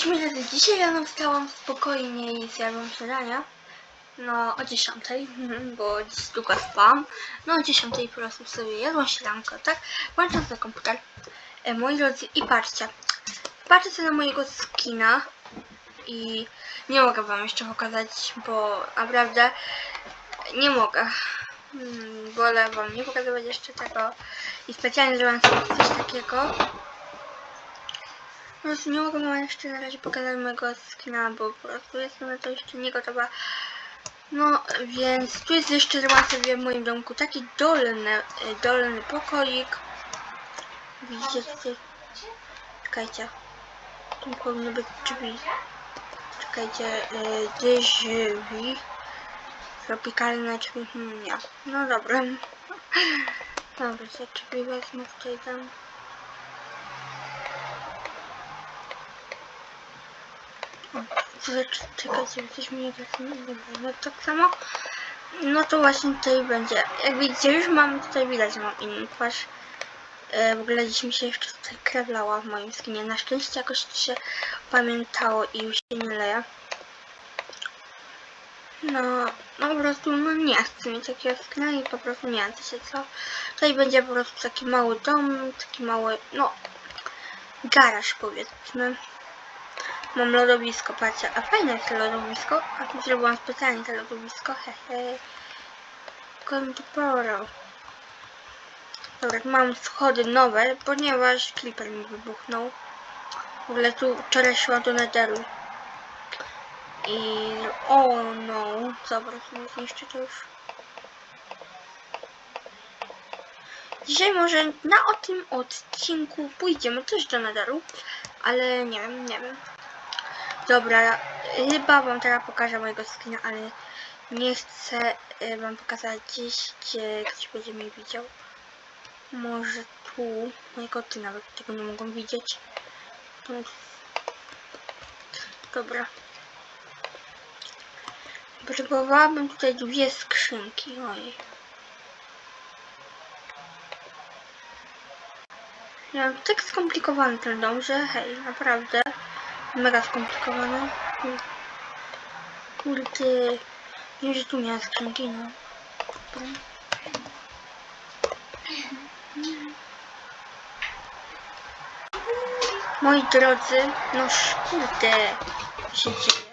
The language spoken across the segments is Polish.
Cześć moi dzisiaj rano wstałam spokojnie i zjadłam śniadania. No o 10, bo długo spałam. No o 10 po prostu sobie jadłam śniadanko, tak? Włączam sobie komputer. E, moi drodzy, i patrzcie. Patrzcie na mojego skina i nie mogę wam jeszcze pokazać, bo naprawdę nie mogę. Hmm, wolę wam nie pokazywać jeszcze tego i specjalnie zrobiłam sobie coś takiego. Prostu nie mogę wam jeszcze na razie pokazać mojego skina, bo po prostu jestem na to jeszcze nie gotowa. No, więc tu jest jeszcze zrobiłam sobie w moim domku taki dolny, e, dolny pokoik. Widzicie tutaj? Czekajcie. Tu powinny być drzwi. Czekajcie, yy, drzwi. Tropikalne drzwi, hmm, nie. No dobra. Dobra, te drzwi wezmę tutaj tam. Czekajcie, coś mi nie tak no tak samo. No to właśnie tutaj będzie. Jak widzicie, już mam tutaj widać, mam inną twarz. E, w ogóle dziś mi się jeszcze tutaj krew lała w moim skinie. Na szczęście jakoś to się pamiętało i już się nie leje. No, no po prostu no nie chcę mieć takiego skina i po prostu nie wiem, się co. Tutaj będzie po prostu taki mały dom, taki mały, no, garaż powiedzmy. Mam lodowisko, patrzcie, a fajne jest to lodowisko. A tu zrobiłam specjalnie to lodowisko, hehe. Come to poro. Dobra, mam schody nowe, ponieważ creeper mi wybuchnął. W ogóle tu wczoraj szła do netheru. I... O no, dobra, sobie zniszczę to już. Dzisiaj może na o tym odcinku pójdziemy też do netheru, ale nie wiem, nie wiem. Dobra, chyba wam teraz pokażę mojego skina, ale nie chcę y, wam pokazać gdzieś, gdzie ktoś będzie mnie widział. Może tu. Moje koty nawet tego nie mogą widzieć. Dobra. Potrzebowałabym tutaj dwie skrzynki. Oj. Ja mam tak skomplikowany ten dom, że hej, naprawdę mega skomplikowany. Kurde. Nie, że tu miała skrzynki, no. Moi drodzy, no kurde, się dzieje.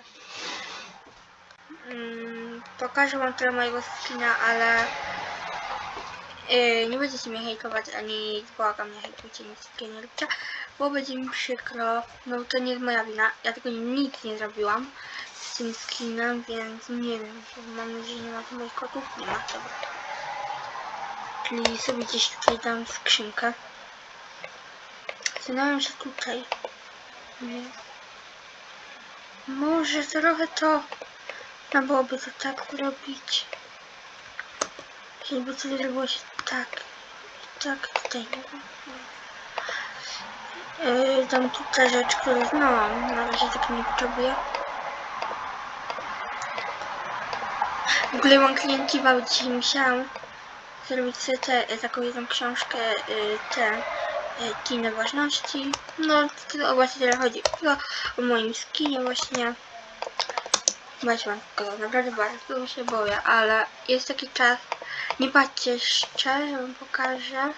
Mm, pokażę wam trochę mojego skina, ale yy, nie będziecie mnie hejtować, ani błagam, nie hejtujcie nic takiego nie bo będzie mi przykro, no to nie jest moja wina, ja tego nic nie zrobiłam z tym skinem, więc nie wiem, mam nadzieję, że nie ma tu moich kotów, nie ma, dobra. Czyli sobie gdzieś tutaj dam skrzynkę. Zastanawiam się tutaj. Nie. Może trochę to... No byłoby to tak zrobić. Żeby to zrobiło się tak. Tak, tutaj. Yy, dam tutaj rzecz, których no, na razie tak nie potrzebuję. W ogóle mam klientowa, dzisiaj musiałam zrobić sobie te, taką jedną książkę, yy, te kinę ważności. No, to właśnie tyle chodzi. Tylko o moim skinie właśnie. Właśnie wam pokazać, naprawdę bardzo się boję, ale jest taki czas. Nie patrzcie jeszcze, że wam pokażę.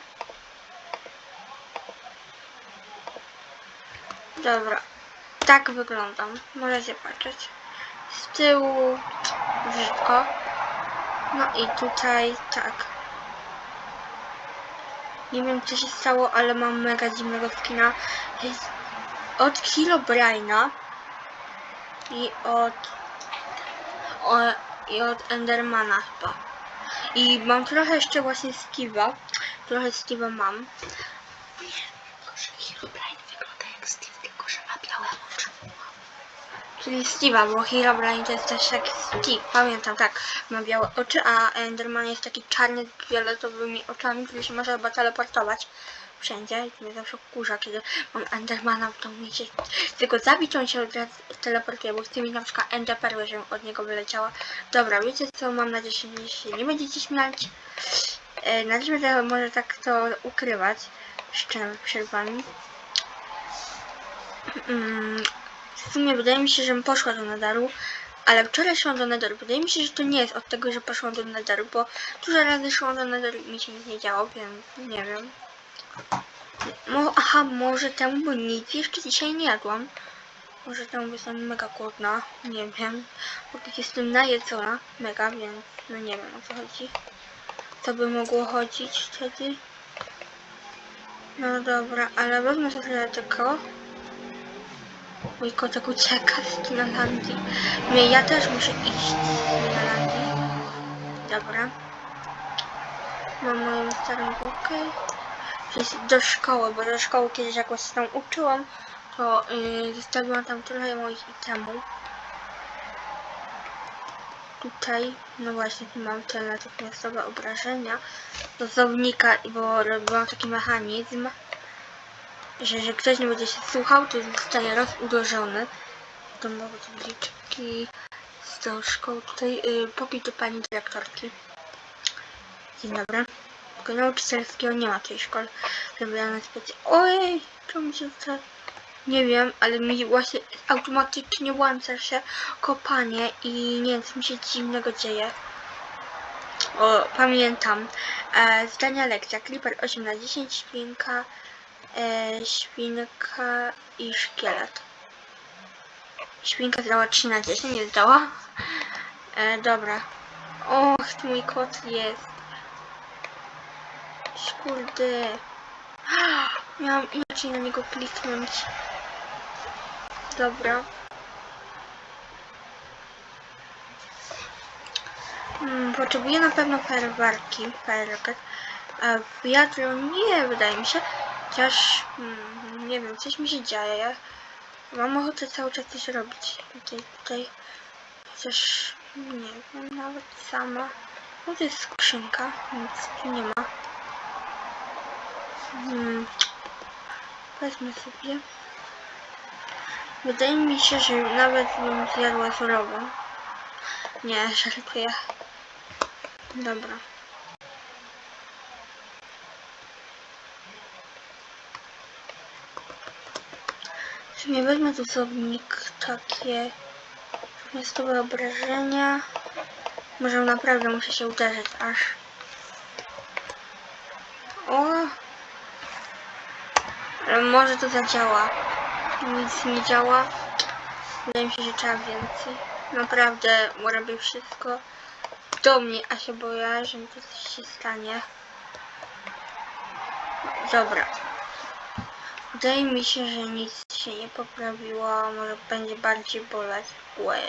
Dobra, tak wyglądam. Możecie patrzeć. Z tyłu brzydko. No i tutaj tak. Nie wiem co się stało, ale mam mega dziwnego skina. Jest od Herobrine'a i od o, i od Endermana chyba. I mam trochę jeszcze właśnie Steve'a. Trochę Steve'a mam. Tylko, że Herobrine wygląda jak Steve, tylko że ma białe oczy. Czyli Steve'a, bo Herobrine to jest też jak Steve. Pamiętam, tak. Ma białe oczy, a Enderman jest taki czarny z fioletowymi oczami, który się może chyba teleportować wszędzie. Mnie zawsze wkurza, kiedy mam Endermana w domu i się tylko zabić, on się od razu teleportuje, bo chcę mi na przykład Enderperły, żebym od niego wyleciała. Dobra, wiecie co, mam nadzieję, że się nie będziecie śmiać. E, na razie będę może tak to ukrywać, jeszcze przed wami. Mm, W sumie wydaje mi się, że poszła do nadaru, ale wczoraj szłam do nadaru. Wydaje mi się, że to nie jest od tego, że poszłam do nadaru, bo dużo razy szłam do nadaru i mi się nic nie działo, więc nie wiem. Mo aha, może temu, bo nic jeszcze dzisiaj nie jadłam. Może temu, bo jestem mega głodna, nie wiem. Bo jestem najedzona, mega, więc no nie wiem o co chodzi. Co by mogło chodzić wtedy? No dobra, ale wezmę sobie tylko. Mój kotek ucieka z Kinalandii. Nie, ja też muszę iść z Kinalandii. Dobra. Mam moją starą bułkę. Czyli do szkoły, bo do szkoły kiedyś jak się tam uczyłam, to yy, zostawiłam tam trochę moich itemów. Tutaj, no właśnie, mam te natychmiastowe obrażenia do zawodnika, bo robiłam taki mechanizm, że, że ktoś nie będzie się słuchał, to zostanie rozuderzony. To mogą to liczki z tą szkoły. Tutaj yy, póki do pani dyrektorki. Dzień dobry. Tylko nauczycielskiego nie ma tej szkoły. Robione specjalnie. Ojej, czemu się to... Nie wiem, ale mi właśnie automatycznie włącza się kopanie i nie wiem, co mi się dziwnego dzieje. O, pamiętam. E, zdania lekcja. Clipper 8 na 10, świnka, e, świnka i szkielet. Świnka zdała 3 na 10, nie zdała. E, dobra. Och, mój kot jest. Kurde. Miałam inaczej na niego kliknąć. Dobra. Hmm, potrzebuję na pewno fajerwerki. Fajerwerek. A wiatru nie wydaje mi się. Chociaż hmm, nie wiem, coś mi się dzieje. Mam ochotę cały czas coś robić. Tutaj, tutaj. Chociaż nie wiem, nawet sama. No to jest skrzynka, nic tu nie ma. Hmm. Wezmę sobie. Wydaje mi się, że nawet bym zjadła surową. Nie, żartuję. Dobra. W sumie wezmę tu słownik takie miastowe obrażenia. Może naprawdę muszę się uderzyć aż. O! Ale może to zadziała. Nic nie działa. Wydaje mi się, że trzeba więcej. Naprawdę robię wszystko do mnie, a się boję, że mi to coś się stanie. Dobra. Wydaje mi się, że nic się nie poprawiło. Może będzie bardziej boleć. Łe.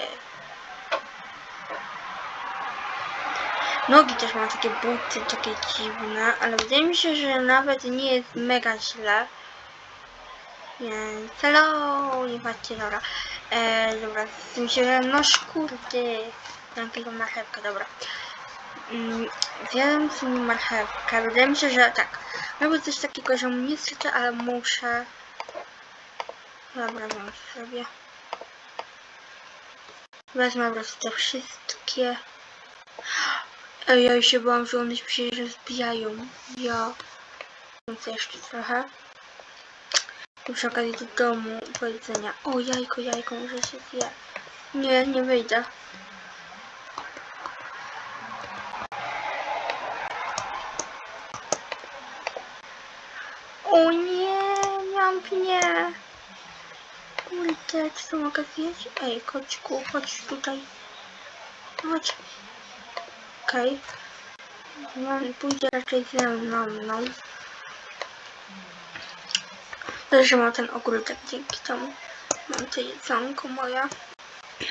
Nogi też mam takie buty, takie dziwne, ale wydaje mi się, że nawet nie jest mega źle. Więc hello, nie patrzcie, dobra. E, dobra, z tym się, no. Dam tylko marchewkę, dobra. Mm, Zjadam sobie marchewkę, wydaje mi się, że tak. Robię coś takiego, że niestety, ale muszę. Dobra, wziąć sobie. Wezmę po prostu te wszystkie. Ej, ja się bałam, że one się rozbijają. Ja. Więc jeszcze trochę. I przy okazji do domu do jedzenia. O, jajko, jajko, może się zje. Nie, nie wyjdę. O nie, mam pnie. Kurde, czy to mogę zjeść? Ej, kociku, chodź tutaj. Chodź. Okej. Okay. Pójdzie raczej ze mną. No. Dobrze, mam ten ogródek, dzięki temu mam to jedzonko moja.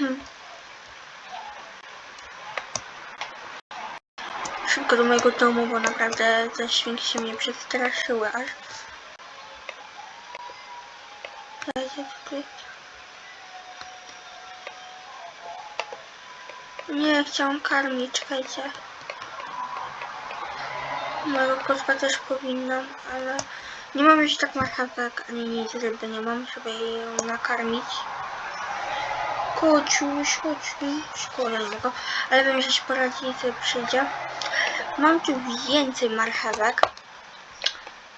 Szybko do mojego domu, bo naprawdę te świnki się mnie przestraszyły aż. Nie, chciałam karmić, czekajcie. Mojego kotka też powinnam, ale nie mam już tak marchewek ani nic ryby nie mam, żeby ją nakarmić. Kociuś, nie mogę, ale wiem, że się poradzi sobie przyjdzie. Mam tu więcej marchewek.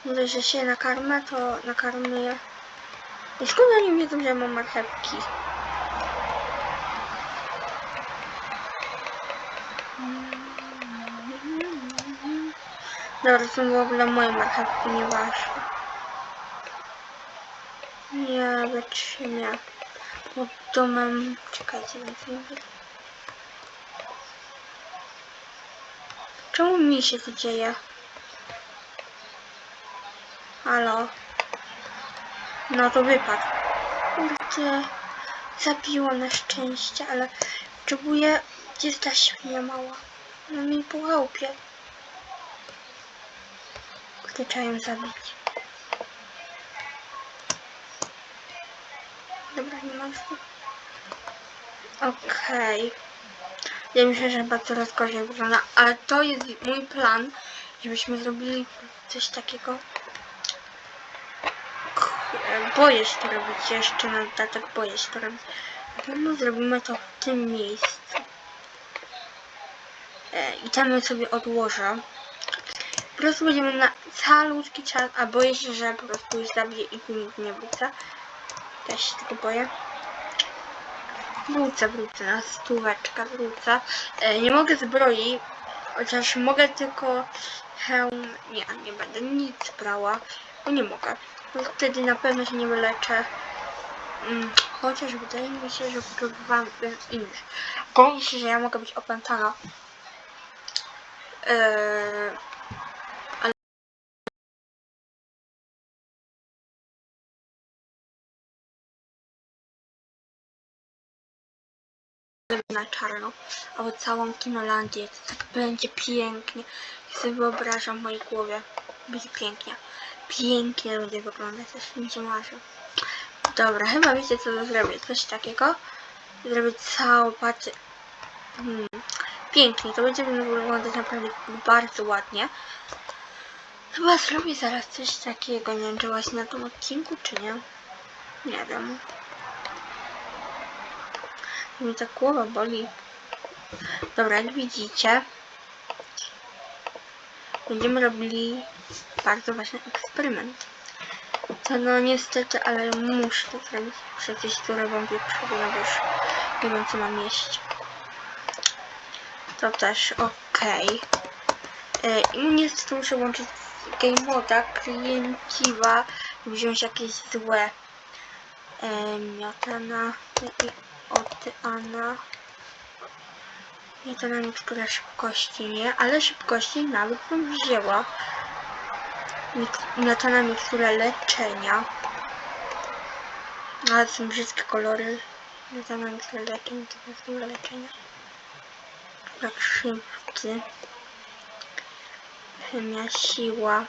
Mówię, że się nakarmę, to nakarmię skąd oni wiedzą, że mam marchewki? Dobra, to są w ogóle moje marchewki, nie wasze. Nie, wytrzymię. Pod domem... Czekajcie, więc nie. Czemu mi się to dzieje? Halo? No to wypadł. Kurde. Zabiło na szczęście, ale potrzebuję... Gdzie jest ta świnia mała? No mi po chałupie. Kurde, trzeba ją zabić. Dobra, nie ma już. tu. Okej. Ja myślę, że bardzo rozkosznie wygląda, ale to jest mój plan, żebyśmy zrobili coś takiego. Boję się to robić jeszcze na dodatek, boję się to robić. Pewno zrobimy to w tym miejscu. E, I tam ją sobie odłożę. Po prostu będziemy na calutki czas, a boję się, że po prostu już zabiję i tu nigdy nie wrócę. Też się tego boję. Wrócę, wrócę na stóweczkę, wrócę. E, nie mogę zbroi, chociaż mogę tylko hełm. Nie, nie będę nic brała, bo nie mogę. Bo wtedy na pewno się nie wyleczę. Mm, chociaż wydaje mi się, że próbowałam innych. Boję się, że ja mogę być opętana. Eee, na czarno, albo całą Kinolandię. To tak będzie pięknie. Ja sobie wyobrażam w mojej głowie. Będzie pięknie. Pięknie będzie wyglądać, też mi się marzy. Dobra, chyba wiecie co zrobię. Coś takiego. Zrobię całą patrzę. Hmm. Pięknie, to będzie wyglądać naprawdę bardzo ładnie. Chyba zrobię zaraz coś takiego. Nie wiem, czy właśnie na tym odcinku, czy nie. Nie wiem. Mi ta głowa boli. Dobra, jak widzicie, będziemy robili bardzo ważny eksperyment. To no niestety, ale muszę to zrobić. Przecież tu robią wieprzowi, no już nie wiem co mam jeść. To też okej. Okay. I niestety muszę łączyć z Game Moda, klienciwa, wziąć jakieś złe e, miotana i otyana. Miotana niektóre szybkości nie, ale szybkości nawet bym wzięła. Mik- Miotana niektóre leczenia. Ale są brzydkie kolory. Miotana niektóre leczenia, to są leczenia. Jak szybcy. Chemia, siła.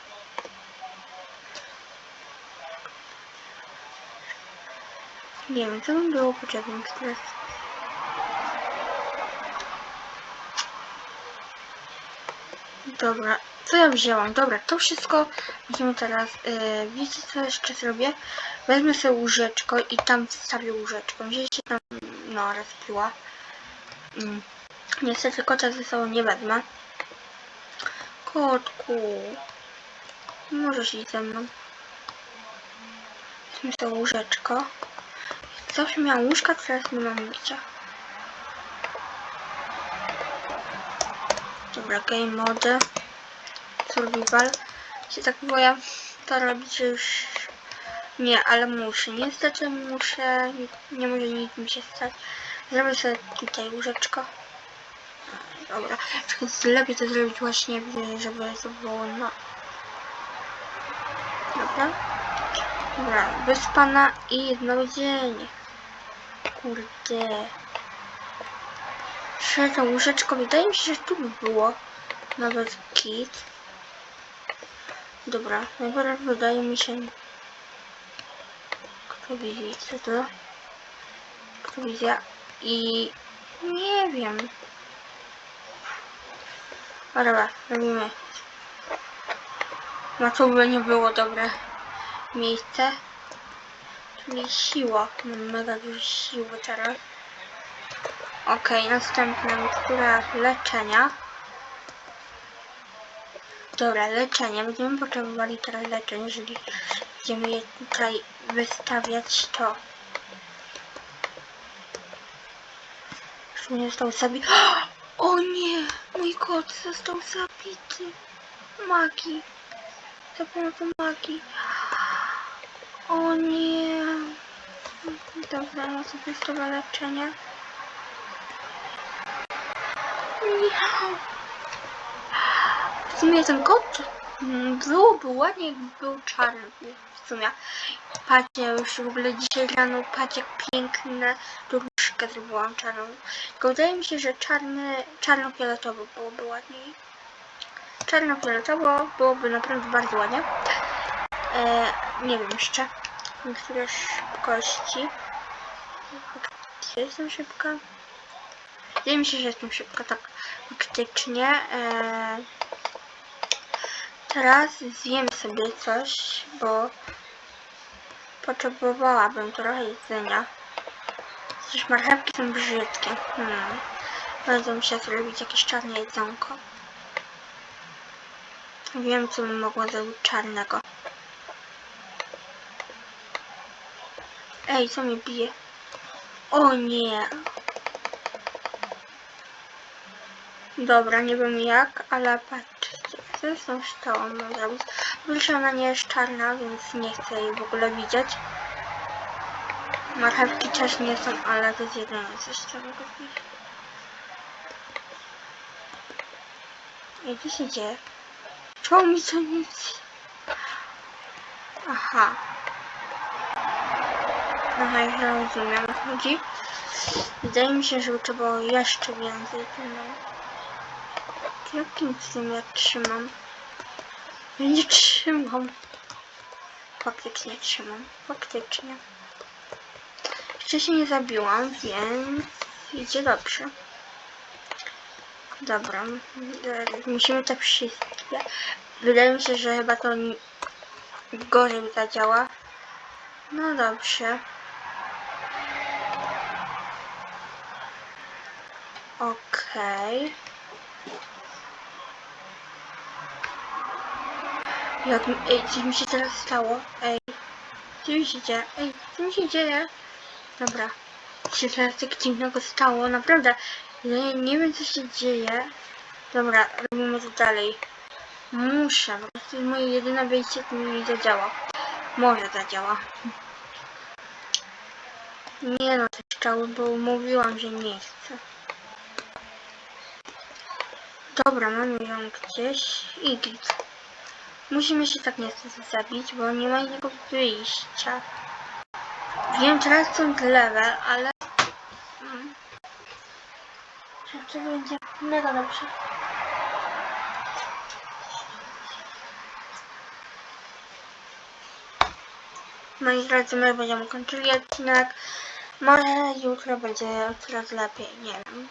Nie wiem, co bym było potrzebne teraz. Dobra, co ja wzięłam? Dobra, to wszystko będziemy teraz. Yy, wiecie co jeszcze zrobię? Wezmę sobie łóżeczko i tam wstawię łóżeczko. Się tam no rozpiła. Mm. Niestety kota ze sobą nie wezmę. Kotku. Możesz iść ze mną. Weźmy to łóżeczko. Zawsze miałam łóżka, teraz nie mam liścia. Dobra, game mode. Survival. Się tak boję to robić, już... Nie, ale muszę. Niestety muszę. Nie, nie może nic mi się stać. Zrobię sobie tutaj łóżeczko. Dobra, lepiej to zrobić właśnie, żeby to było no. Dobra. Dobra, wyspana i jednodzienie. Kurde. Że to łóżeczko, wydaje mi się, że tu by było. Nawet kit. Dobra, najpierw wydaje mi się... Kto widzi, co to? Kto wizja? I... Nie wiem. Dobra, robimy. No to by nie było dobre miejsce. Czyli siła. Mam mega dużo siły teraz. Okej, następna mikstura leczenia. Dobra, leczenie. Będziemy potrzebowali teraz leczenia, jeżeli Będziemy je tutaj wystawiać to. Już mnie został zabity. O nie! Mój kot został zabity. Magii. Za pomocą magii. O nie. Dobra, no to jest Nie. W sumie ten kot mm, byłoby ładnie, jakby był czarny. W sumie. Patrzcie, już w ogóle dzisiaj rano, patrz jak piękne różkę zrobiłam czarną. Tylko wydaje mi się, że czarny, czarno-fioletowo byłoby ładniej. Czarno-fioletowo byłoby naprawdę bardzo ładnie. E, nie wiem jeszcze. Niektóre szybkości. Gdzie jestem szybka? Wydaje mi się, że jestem szybka, tak faktycznie. E, teraz zjem sobie coś, bo potrzebowałabym trochę jedzenia. Przecież marchewki są brzydkie. Hmm. Będę musiała zrobić jakieś czarne jedzonko. Wiem, co bym mogła zrobić czarnego. Ej, co mnie bije? O nie! Dobra, nie wiem jak, ale patrzcie, co z tą mam zrobić? Myślę, ona nie jest czarna, więc nie chcę jej w ogóle widzieć. Marchewki też nie są, ale to jest jedyne coś, co mogę zrobić. Ej, co się dzieje? Czemu mi to nic? Aha. Aha, już rozumiem, chodzi. Wydaje mi się, że trzeba jeszcze więcej. No. Jakim cudem ja trzymam? Ja nie trzymam. Faktycznie trzymam. Faktycznie. Jeszcze się nie zabiłam, więc idzie dobrze. Dobra. Musimy te wszystkie. Wydaje mi się, że chyba to gorzej zadziała. No dobrze. Okej. Jak mi, ej, co mi się teraz stało? Ej, co mi się dzieje? Ej, co mi się dzieje? Dobra, się teraz tak dziwnego stało, naprawdę. Ja nie wiem co się dzieje. Dobra, robimy to dalej. Muszę, bo to jest moje jedyne wyjście, to mi nie zadziała. Może zadziała. Nie no, te strzały, bo mówiłam, że nie chcę. Dobra, mam ją gdzieś i git. Musimy się tak niestety zabić, bo nie ma innego wyjścia. Wiem, teraz są level, ale... Mm. Że to będzie mega dobrze. Moi drodzy, my będziemy kończyli odcinek. Może jutro będzie coraz lepiej, nie wiem.